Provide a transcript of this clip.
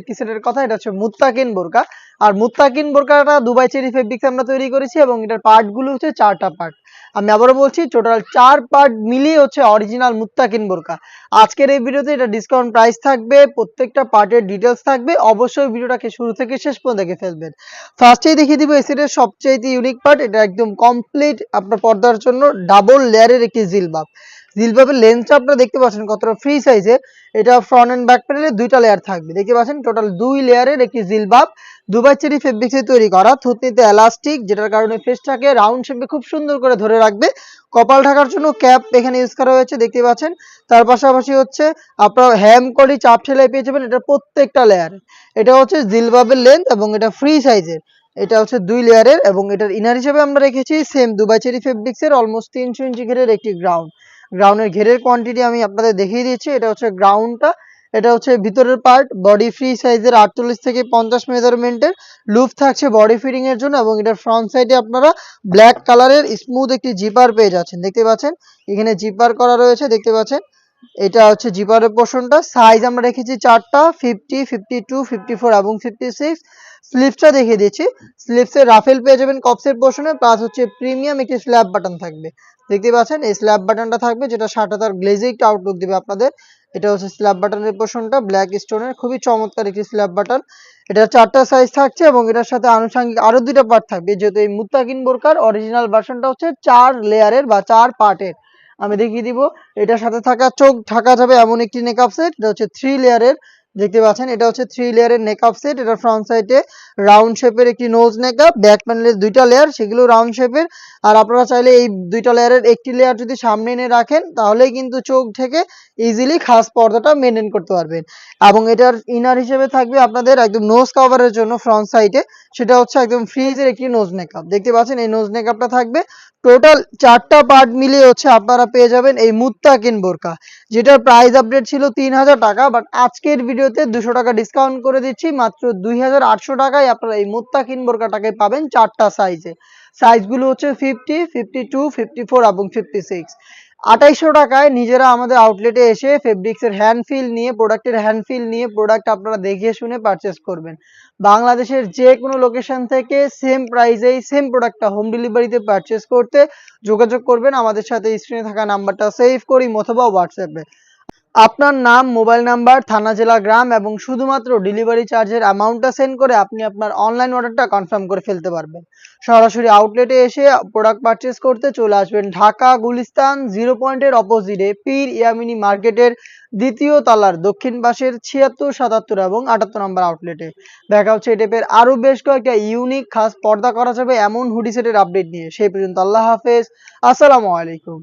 একটি সেটের কথা, এটা বোরকা। দুবাই চেরি আমরা তৈরি করেছি এবং এটার হচ্ছে চারটা পার্ট। আমি বলছি চার পার্ট মিলিয়ে হচ্ছে অরিজিনাল বোরকা। আজকের এই ভিডিওতে এটা ডিসকাউন্ট প্রাইস থাকবে, প্রত্যেকটা পার্টের ডিটেলস থাকবে। অবশ্যই ভিডিওটাকে শুরু থেকে শেষ পর্যন্ত ফেলবেন। ফার্স্টেই দেখিয়ে ইউনিক পার্ট এটা একদম কমপ্লিট আপনার পর্দার জন্য ডাবল লেয়ারের একটি জিলবাব জিলবাবের লেন্সটা আপনারা দেখতে পাচ্ছেন কতটা ফ্রি সাইজে এটা ফ্রন্ট এন্ড ব্যাক প্যানেলে দুইটা লেয়ার থাকবে। দেখতে পাচ্ছেন টোটাল দুই লেয়ারের একটি জিলবাব। দুবাই চেরি ফেব্রিক্সে তৈরি করা। থুতনিতে এলাস্টিক যেটার কারণে ফেসটাকে রাউন্ড শেপে খুব সুন্দর করে ধরে রাখবে। কপাল ঢাকার জন্য ক্যাপ এখানে ইউজ করা হয়েছে, দেখতে পাচ্ছেন। তার পাশাপাশি হচ্ছে আপনার হ্যাম করি চাপ ঠেলাই পেয়ে যাবেন এটা প্রত্যেকটা লেয়ার এটা হচ্ছে জিলবাবের লেন্থ এবং এটা ফ্রি সাইজের এটা হচ্ছে দুই লেয়ারের এবং এটার ইনার হিসেবে আমরা রেখেছি সেম দুবাই চেরি ফেব্রিক্সের অলমোস্ট তিনশো ইঞ্চি ঘেরের একটি গ্রাউন্ড গ্রাউন্ডের ঘেরের কোয়ান্টিটি আমি আপনাদের দেখিয়ে দিচ্ছি এটা হচ্ছে গ্রাউন্ডটা এটা হচ্ছে ভিতরের পার্ট বডি ফ্রি সাইজের আটচল্লিশ থেকে পঞ্চাশ মেজারমেন্টের লুপ থাকছে বডি ফিটিং এর জন্য এবং এটার ফ্রন্ট সাইডে আপনারা ব্ল্যাক কালারের স্মুথ একটি জিপার পেয়ে যাচ্ছেন, দেখতে পাচ্ছেন? এখানে জিপার করা রয়েছে, দেখতে পাচ্ছেন? এটা হচ্ছে জিপারের পোর্শনটা সাইজ আমরা রেখেছি চারটা fifty fifty two fifty four এবং ফিফটি সিক্স স্লিপসটা দেখিয়ে দিচ্ছি। স্লিপসের রাফেল পেয়ে যাবেন কপসের পোর্শনে প্লাস হচ্ছে প্রিমিয়াম একটি স্ল্যাব বাটন থাকবে। দেখতে পাচ্ছেন, এই স্ল্যাব বাটনটা থাকবে যেটা সাথে তার গ্লেজে আউটলুক দিবে আপনাদের। এটা হচ্ছে স্ল্যাব বাটনের পোর্শনটা ব্ল্যাক স্টোনের খুবই চমৎকার একটি স্ল্যাব বাটন এটা চারটা সাইজ থাকছে এবং এটার সাথে আনুষঙ্গিক আরও দুইটা পার্ট থাকবে। যেহেতু এই মুত্তাকিন বোরকার অরিজিনাল ভার্সনটা হচ্ছে চার লেয়ারের বা চার পার্টের আমি দেখিয়ে দিব। এটার সাথে থাকা চোখ ঢাকা যাবে এমন একটি নেকআপ সেট এটা হচ্ছে থ্রি লেয়ারের দেখতে পাচ্ছেন? এটা হচ্ছে থ্রি লেয়ারের নেকআপ সেট এটা ফ্রন্ট সাইডে রাউন্ড শেপের একটি নোজ নেকআপ ব্যাক প্যানেলের দুইটা লেয়ার সেগুলো রাউন্ড শেপের আর আপনারা চাইলে এই দুইটা লেয়ারের একটি লেয়ার যদি সামনে এনে রাখেন, তাহলেই কিন্তু চোখ থেকে ইজিলি খাস পর্দাটা মেনটেন করতে পারবেন। এবং এটার ইনার হিসেবে থাকবে আপনাদের একদম নোজ কাভারের জন্য ফ্রন্ট সাইডে সেটা হচ্ছে একদম ফ্রিজের একটি নোজ মেকআপ দেখতে পাচ্ছেন? এই নোজ মেকআপটা থাকবে। টোটাল চারটা পার্ট মিলিয়ে হচ্ছে আপনারা পেয়ে যাবেন এই মুত্তাকিন বোরকা, যেটার প্রাইস আপডেট ছিল তিন হাজার টাকা বাট আজকের ভিডিওতে দুশো টাকা ডিসকাউন্ট করে দিচ্ছি, মাত্র দুই হাজার আটশো টাকায় আপনারা এই মুত্তাকিন বোরকাটাকে পাবেন চারটা সাইজে সাইজগুলো হচ্ছে fifty fifty two fifty four এবং ফিফটি সিক্স আঠাইশশো টাকায় নিজেরা আমাদের আউটলেটে এসে ফেব্রিক্সের হ্যান্ড ফিল নিয়ে প্রোডাক্টের হ্যান্ড ফিল নিয়ে প্রোডাক্ট আপনারা দেখে শুনে পারচেস করবেন। বাংলাদেশের যে কোনো লোকেশন থেকে সেম প্রাইসেই সেম প্রোডাক্টটা হোম ডেলিভারিতে পারচেস করতে যোগাযোগ করবেন। আমাদের সাথে স্ক্রিনে থাকা নাম্বারটা সেভ করি, অথবা হোয়াটসঅ্যাপে আপনার নাম, মোবাইল নাম্বার, থানা, জেলা, গ্রাম এবং শুধুমাত্র ডেলিভারি চার্জের অ্যামাউন্টটা সেন্ড করে আপনি আপনার অনলাইন অর্ডারটা কনফার্ম করে ফেলতে পারবেন। সরাসরি আউটলেটে এসে প্রোডাক্ট পারচেস করতে চলে আসবেন ঢাকা, গুলিস্তান জিরো পয়েন্টের অপোজিটে পীর ইয়ামিনী মার্কেটের দ্বিতীয় তলার দক্ষিণ পাশের ছিয়াত্তর, সাতাত্তর এবং আটাত্তর নম্বর আউটলেটে দেখা হচ্ছে এই টাইপের আরও বেশ কয়েকটা ইউনিক খাস পর্দা করা যাবে এমন হুডি সেটের আপডেট নিয়ে। সেই পর্যন্ত আল্লাহ হাফেজ। আসসালামু আলাইকুম।